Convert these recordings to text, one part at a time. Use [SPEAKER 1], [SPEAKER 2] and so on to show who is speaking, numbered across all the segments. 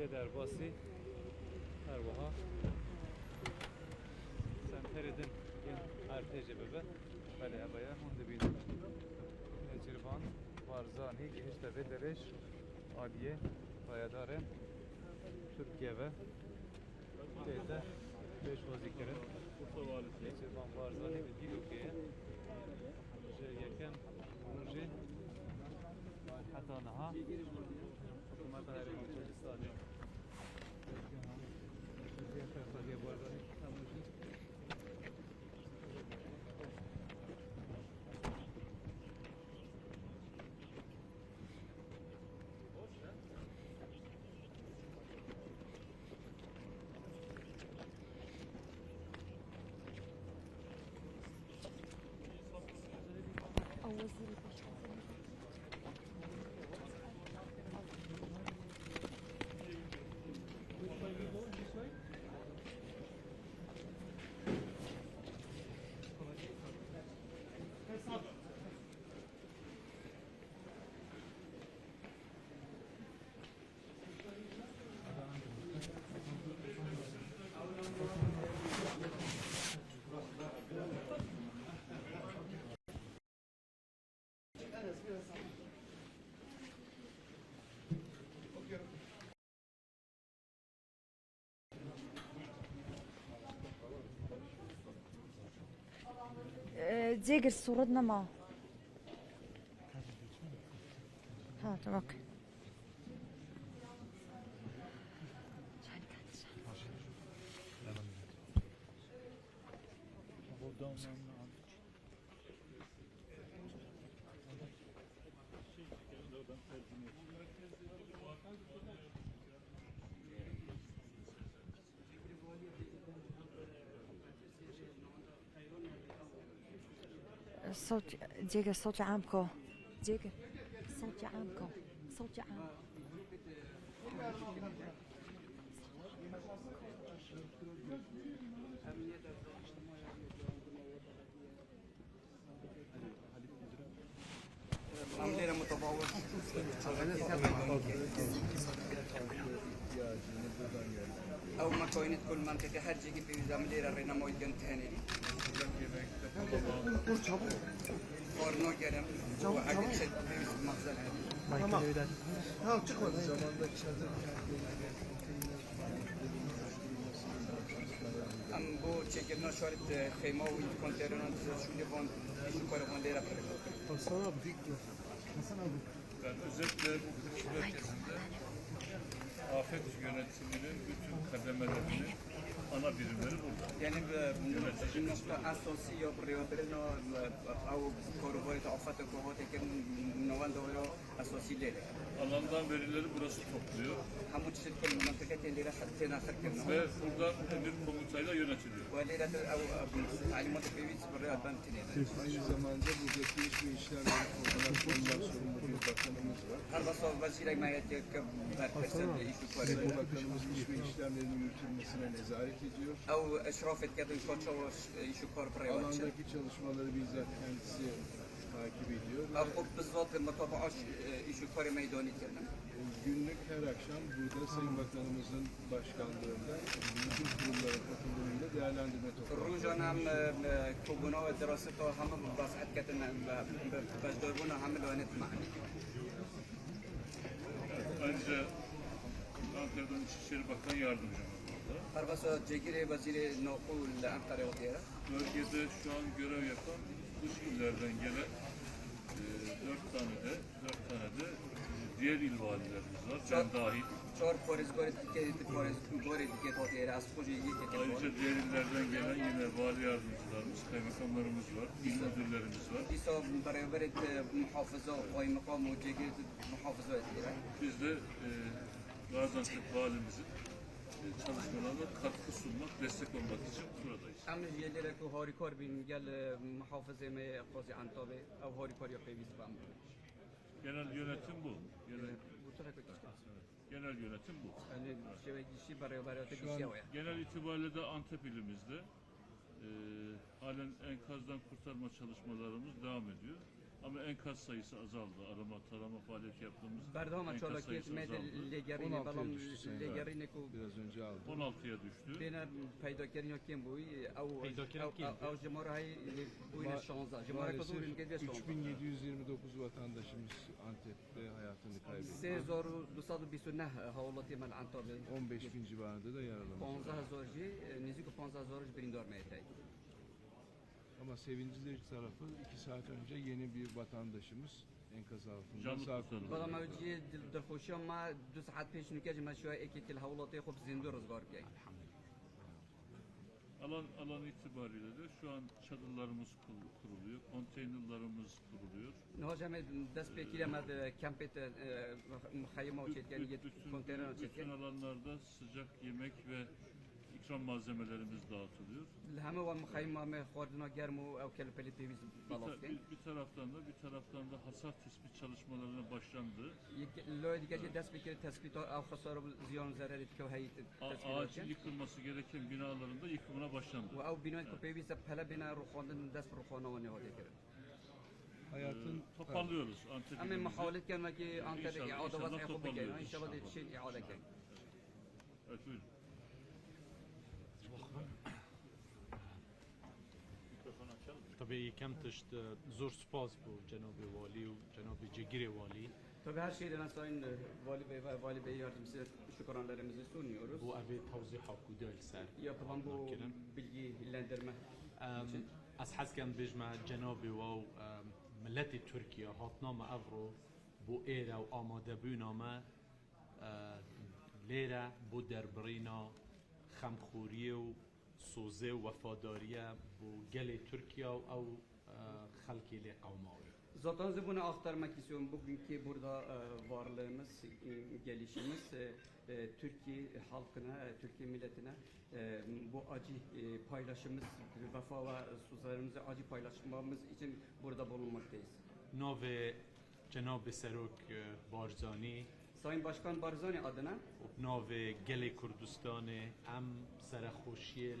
[SPEAKER 1] de derbasi her vaha sen feridin gen her tecrübe bale abaya hunde bin. Necirvan Barzani geniş ve dereş Aliye Bayadare Türkiye ve Teyze beş vazikerin Necirvan Barzani ve Dilukye'ye Ji yekem Muji hatta naha Hükümet Ayrıca Kürdistan'ı Türkiye Fethaliye Barzani Muji
[SPEAKER 2] Vezir Başkanı. البشر آه، جيجر صورتنا معه ها توكل صوت ديك صوت عامكو ديك صوت عامكو صوت عام.
[SPEAKER 3] أو ما كوينت كل منطقه هرجي في زمليره رينا مويدن ثاني arena moyden tane Korno gelem. Çabuk çabuk.
[SPEAKER 4] Tamam. Tamam çıkmadı.
[SPEAKER 3] Am bu çekirna şöyle khayma ve konteynern şunu bon şu kare bon lera
[SPEAKER 4] Hasan abi dik dur. Hasan abi.
[SPEAKER 5] Ben özetle bu kış bölgesinde afet yönetiminin bütün kademelerini ana birimleri burada.
[SPEAKER 3] Yani bu nokta asosi yo prioriterno au korubori afat kohot ekem novan doğru asosi lere
[SPEAKER 5] Alandan verileri burası topluyor
[SPEAKER 3] Hamu çeşit kol mantıka tendira hatta nasır kırno.
[SPEAKER 5] ve buradan emir komutayla yönetiliyor.
[SPEAKER 3] Ve lera au alimat kıyıt buraya atan tine.
[SPEAKER 4] Aynı zamanda buradaki iş ve işlerle koordinasyondan sorumlu bir bakanımız var.
[SPEAKER 3] Her basol vazirek mayet ke berkesel işu
[SPEAKER 4] Bu
[SPEAKER 3] kore.
[SPEAKER 4] bakanımız iş ve işlemlerinin yürütülmesine nezaret ediyor.
[SPEAKER 3] او اشراف كذا يكوتشو يشو كور بريوتش
[SPEAKER 4] Alandaki çalışmaları bizzat kendisi takip ediyor.
[SPEAKER 3] Akop bizzat makaba aş iş yukarı
[SPEAKER 4] Günlük her akşam burada Sayın Bakanımızın başkanlığında bütün kurumların katılımıyla değerlendirme. Rujanam
[SPEAKER 3] uh, uh, kubuna ve derasita hamı basit ketine uh, bezdörbuna hamı lanet mani.
[SPEAKER 5] Ayrıca Ankara'dan İçişleri Bakan
[SPEAKER 3] Yardımcım. Harbasa Cegire Veziri Nokul Ankara
[SPEAKER 5] Bölgede şu an görev yapan dış illerden gelen dört tane de, dört tane de e, diğer il valilerimiz var. Ben dahil.
[SPEAKER 3] Çor polis, polis, diketi, polis, gori, diket, otiyeri, aspocu, ilgi, diket,
[SPEAKER 5] Ayrıca diğer illerden gelen yine vali yardımcılarımız, kaymakamlarımız var, il müdürlerimiz var.
[SPEAKER 3] Biz İso, beraber muhafıza, koy makam, muhafıza etkiler.
[SPEAKER 5] Biz de e, Gaziantep valimizin çalışmalarına katkı sunmak, destek olmak için buradayız.
[SPEAKER 3] Bin gel muhafazeme Gazi Antep'e ev harikar yapayım İslam.
[SPEAKER 5] Genel yönetim bu. Genel,
[SPEAKER 3] bu
[SPEAKER 5] Genel yönetim bu. Genel itibariyle de Antep ilimizde e, halen enkazdan kurtarma çalışmalarımız devam ediyor. Ama enkaz sayısı azaldı. Arama, tarama faaliyeti yaptığımız
[SPEAKER 3] Pardon,
[SPEAKER 5] enkaz
[SPEAKER 3] çolak
[SPEAKER 5] sayısı azaldı.
[SPEAKER 3] Legerini
[SPEAKER 4] 16'ya düştü Sayın
[SPEAKER 3] Valim. legerini ku
[SPEAKER 4] Biraz önce aldım.
[SPEAKER 5] 16'ya düştü.
[SPEAKER 1] bina
[SPEAKER 3] peydakerin
[SPEAKER 1] yok
[SPEAKER 3] kim bu? Au Peydakerin
[SPEAKER 4] au-
[SPEAKER 3] kim? au-
[SPEAKER 4] au
[SPEAKER 3] cumhurayı bu yine
[SPEAKER 4] 3729 vatandaşımız Antep'te hayatını kaybetti.
[SPEAKER 3] Se zoru dusadı bir sünne e, havlati men antabi.
[SPEAKER 4] 15 bin civarında da yaralanmış.
[SPEAKER 3] 15 zorji e, nizik 15 zorji birindar meytey.
[SPEAKER 4] Ama sevinçli tarafı 2 saat önce yeni bir vatandaşımız enkaz altında
[SPEAKER 5] Canlı
[SPEAKER 4] sağ
[SPEAKER 5] kurtarıldı.
[SPEAKER 4] kurtuldu.
[SPEAKER 3] بلا موجی درخوشی ما دو ساعت پیش نکه جمع شوی اکی کل حوالاتی خوب زنده روزگار که
[SPEAKER 5] Alan alan itibariyle de şu an çadırlarımız kur- kuruluyor, konteynerlarımız kuruluyor.
[SPEAKER 3] نه جمع دست به کلی مد کمپت خیمه و چیت یعنی
[SPEAKER 5] Bütün, bütün,
[SPEAKER 3] کنتینر چیت
[SPEAKER 5] bütün alanlarda sıcak yemek ve ekstrem malzemelerimiz dağıtılıyor.
[SPEAKER 3] Lhame ve mıkhayma me khorduna germu ev kelpeli.
[SPEAKER 5] Bir taraftan da bir taraftan da hasar tespit çalışmalarına başlandı.
[SPEAKER 3] Lo dikeci despikir tespit ev hasarı ziyan zararı
[SPEAKER 5] ki
[SPEAKER 3] hayit
[SPEAKER 5] Ağacın yıkılması gereken binaların da yıkımına başlandı.
[SPEAKER 3] Ve ev bina peviz de pele bina ruhondan desp ruhona ve ne
[SPEAKER 4] hayatın e,
[SPEAKER 5] toparlıyoruz Antep'e.
[SPEAKER 3] Ama
[SPEAKER 5] muhalet
[SPEAKER 3] gelmek ki Ankara'ya iade
[SPEAKER 5] vasfı
[SPEAKER 3] yapmak
[SPEAKER 5] inşallah
[SPEAKER 3] şey iade
[SPEAKER 5] Evet buyurun.
[SPEAKER 1] به یک کم تشت زور سپاس بو جناب والی و جناب جگیر والی
[SPEAKER 3] تا هر شیده نسا این والی به والی به یاد بسیار شکران داره مزید
[SPEAKER 1] بو اوی توضیح حافی داری سر
[SPEAKER 3] یا پخم
[SPEAKER 1] بو
[SPEAKER 3] بلگی
[SPEAKER 1] لندر مه از حس کم بیش مه جناب و ملت ترکیه حاطنا مه بو ایره و آماده بینا مه لیره بو دربرینا. خمخوری و سوزه و وفاداریه بو گل ترکیه و او اه، خلکی لی قوماوی
[SPEAKER 3] Zaten bunu aktarmak istiyorum. Bugünkü burada e, varlığımız, e, gelişimiz e, e, Türkiye halkına, e, Türkiye milletine e, bu acı e, paylaşımız, vefa ve sözlerimizi acı paylaşmamız için burada bulunmaktayız.
[SPEAKER 1] ناو جناب سروک اه، بارزانی
[SPEAKER 3] Sayın Başkan Barzani adına
[SPEAKER 1] و ناو گل کردستان ام سرخوشیل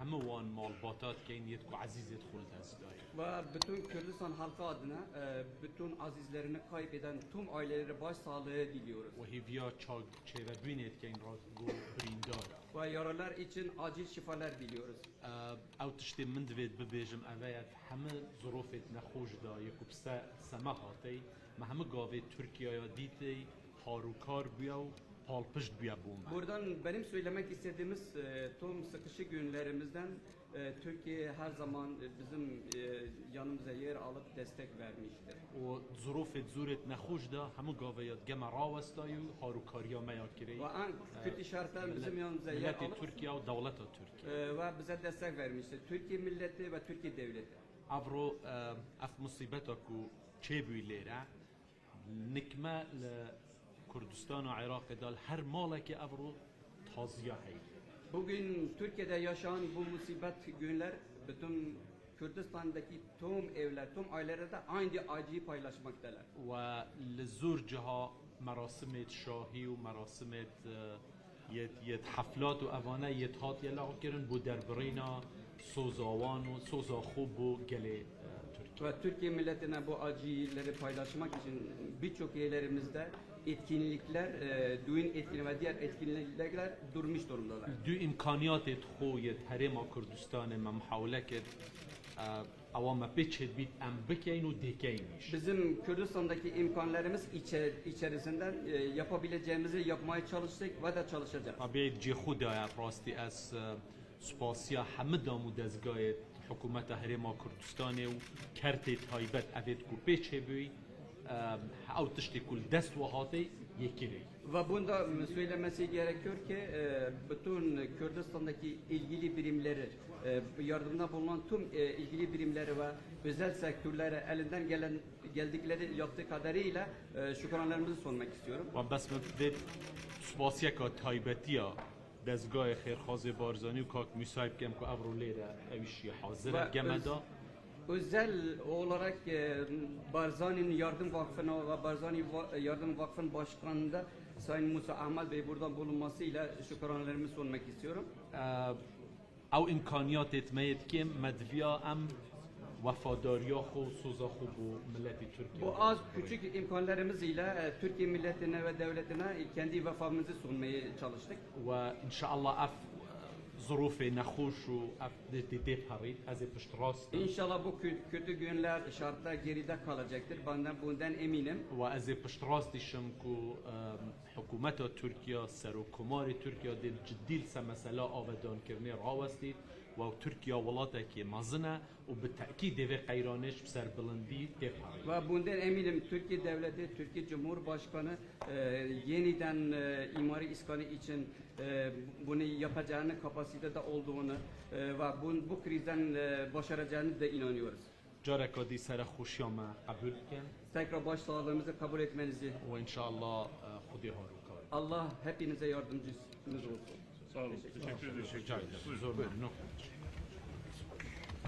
[SPEAKER 1] همه وان مالباتات که این یدکو عزیزت خلد هست داری
[SPEAKER 3] ve bütün Kürdistan halkı adına e, bütün azizlerini kaybeden tüm ailelere başsağlığı diliyoruz.
[SPEAKER 1] و هیویا چاگ چه و بینید که این را گو بریندار
[SPEAKER 3] Ve yaralar için acil şifalar diliyoruz.
[SPEAKER 1] او تشتی من دوید ببیجم اوید همه ظروفت نخوش دا یکو بسا سما هاتی ما همه گاوه ترکیه یا دیتی هاروکار بیا و پالپشت بیا بوم
[SPEAKER 3] Buradan benim söylemek istediğimiz e, tüm sıkışı günlerimizden e, Türkiye her zaman e, bizim e, yanımıza yer alıp destek vermiştir.
[SPEAKER 1] و ظروفت زورت نخوش دا همه گاوه یاد گم راوستایی و هاروکاریا میا کری
[SPEAKER 3] Ve en kötü şartlar bizim yanımıza yer
[SPEAKER 1] ملت
[SPEAKER 3] alıp
[SPEAKER 1] ترکیه و دولت ترکیه
[SPEAKER 3] e, ve bize destek vermiştir. Türkiye milleti ve Türkiye devleti.
[SPEAKER 1] افرو اف مصیبتا کو چه نکما ل کردستان و عراق دال هر ماله کی ابرو تازیه هی.
[SPEAKER 3] ترکیه ده شان بو مصیبت کی گونلر بتون کردستان دکی توم ایلر توم عیلر دا این دی ایدی پایلش مکتله.
[SPEAKER 1] و لزور جها مراسم شاهی و مراسم یه حفلات و اوانه یه تات عکرند بود در برینا سوزاوان و سوزا خوب و گله
[SPEAKER 3] ve Türkiye milletine bu acıları paylaşmak için birçok yerlerimizde etkinlikler, e, düğün etkinliği ve diğer etkinlikler durmuş durumdalar.
[SPEAKER 1] Dü imkaniyatı xoyet Herema Kürdistan'ı memhavleket e, ama mepeçet bit em bekeyn u.
[SPEAKER 3] Bizim Kürdistan'daki imkanlarımız içe, içerisinden e, yapabileceğimizi yapmaya çalıştık ve de çalışacağız.
[SPEAKER 1] Tabii cihuda ya e, rasti es e, spasiya hamida mu dezgayet حکومت هرما کردستان و کرت تایبت اوید کو پیچه بوی او تشتی کل دست و هاتی یکی ری
[SPEAKER 3] Ve bunda söylemesi gerekiyor ki e, bütün Kürdistan'daki ilgili birimleri, e, yardımda bulunan tüm e, ilgili birimleri ve özel sektörlere elinden gelen geldikleri yaptığı kadarıyla e, şükranlarımızı sunmak istiyorum.
[SPEAKER 1] و بس من بید سپاسیا که تایبتیا دزگاه خیرخواز بارزانی و کاک میسایب کم که افرو لیره اویشی حاضر
[SPEAKER 3] و
[SPEAKER 1] گمدا
[SPEAKER 3] Özel olarak e, Barzani'nin Yardım Vakfı'na ve Barzani Va- Yardım Vakfı'nın başkanında Sayın Musa Ahmet Bey buradan bulunmasıyla şükranlarımı sunmak istiyorum.
[SPEAKER 1] او امکانیات اتمید کم مدویا ام وفاداریا خو سوزا خو بو ملتی ترکیه
[SPEAKER 3] Bu az küçük imkanlarımız ile e, Türkiye milletine ve devletine e, kendi vefamızı sunmaya çalıştık.
[SPEAKER 1] وان شاء الله اف ظروف نخوش و اف دي دي بهريت از پشت راست
[SPEAKER 3] İnşallah bu kö- kötü günler, şartlar geride kalacaktır. Ben de bundan eminim.
[SPEAKER 1] وأز پشت راستي شمكو حكومة تركيا سر كمار تركيا دي جديل سمسلا آبدان كرني راوستيد و تركيا ولاتك مزنة وبالتأكيد في قيرانش بسر بلندي تفهمي
[SPEAKER 3] Ve bundan eminim Türkiye Devleti, Türkiye Cumhurbaşkanı e, yeniden e, imari iskanı için e, bunu yapacağını, kapasitede olduğunu e, ve bu, bu krizden e, başaracağını da inanıyoruz.
[SPEAKER 1] جارك دي سر خوشياما قبول كن
[SPEAKER 3] Tekrar başsağlığımızı kabul etmenizi,
[SPEAKER 1] وإن شاء الله خدي هارو كاري
[SPEAKER 3] Allah hepinize yardımcınız olsun.
[SPEAKER 5] Sağ olun. Teşekkür ederim.
[SPEAKER 1] جاي زور نخرج